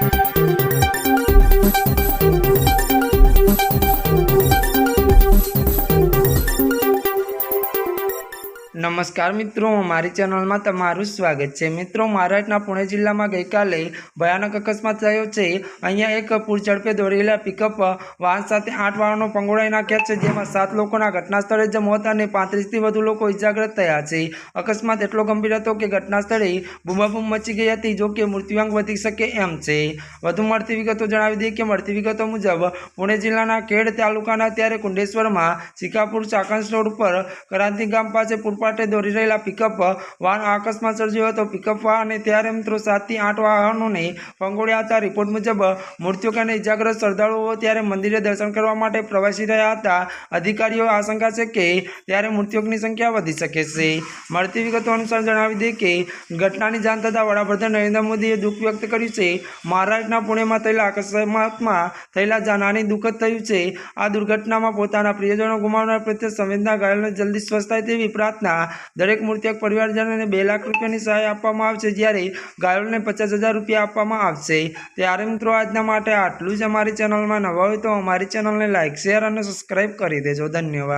Thank you. નમસ્કાર મિત્રો, મારી ચેનલમાં તમારું સ્વાગત છે. મિત્રો, મહારાષ્ટ્રના પુણે જિલ્લામાં ગઈકાલે ભયાનક અકસ્માત થયો છે. અહીંયા એક પૂર ઝડપે દોડેલા પિકઅપ વાહન સાથે આઠ વાહનો પંગોળાઈ નાખ્યા છે, જેમાં સાત લોકોના ઘટના સ્થળે જ મોત અને પાંત્રીસથી વધુ લોકો ઇજાગ્રસ્ત થયા છે. અકસ્માત એટલો ગંભીર હતો કે ઘટના સ્થળે બૂમાબૂમ મચી ગઈ હતી, જો કે મૃત્યુઆંક વધી શકે એમ છે. વધુ મળતી વિગતો જણાવી દઈએ કે મળતી વિગતો મુજબ, પુણે જિલ્લાના ખેડ તાલુકાના ત્યારે કુંડેશ્વરમાં શિકાપુર ચાકંસ રોડ ઉપર ક્રાંતિ ગામ પાસે પૂરપાટે દોડી રહેલા પિકઅપ વાહન અકસ્માત સર્જ્યો હતો. પિકઅપ વાહને ત્યારે મિત્રો સાતથી આઠ વાહનોને ફંગોળ્યા હતા. રિપોર્ટ મુજબ મૃત્યુક અને ઇજાગ્રસ્ત શ્રદ્ધાળુઓ ત્યારે મંદિરે દર્શન કરવા માટે પ્રવાસી રહ્યા હતા. અધિકારીઓ આશંકા છે કે ત્યારે મૃત્યુકની સંખ્યા વધી શકે છે. મળતી વિગતો અનુસાર જણાવી દે કે ઘટનાની જાણ થતાં વડાપ્રધાન નરેન્દ્ર મોદીએ દુઃખ વ્યક્ત કર્યું છે. મહારાષ્ટ્રના પુણેમાં થયેલા અકસ્માતમાં થયેલા જાનહાની દુઃખદ થયું છે. આ દુર્ઘટનામાં પોતાના પ્રિયજનો ગુમાવનાર પ્રત્યે સંવેદના ઘાયલને જલ્દી સ્વસ્થ થાય તેવી પ્રાર્થના દરેક મૃતક પરિવારજનોને બે લાખ રૂપિયાની સહાય આપવામાં આવશે, જ્યારે ઘાયલોને પચાસ હજાર રૂપિયા આપવામાં આવશે. ત્યારે મિત્રો, આજના માટે આટલું જ અમારી ચેનલમાં નવા હોય તો અમારી ચેનલને લાઇક શેર અને સબસ્ક્રાઈબ કરી દેજો. ધન્યવાદ.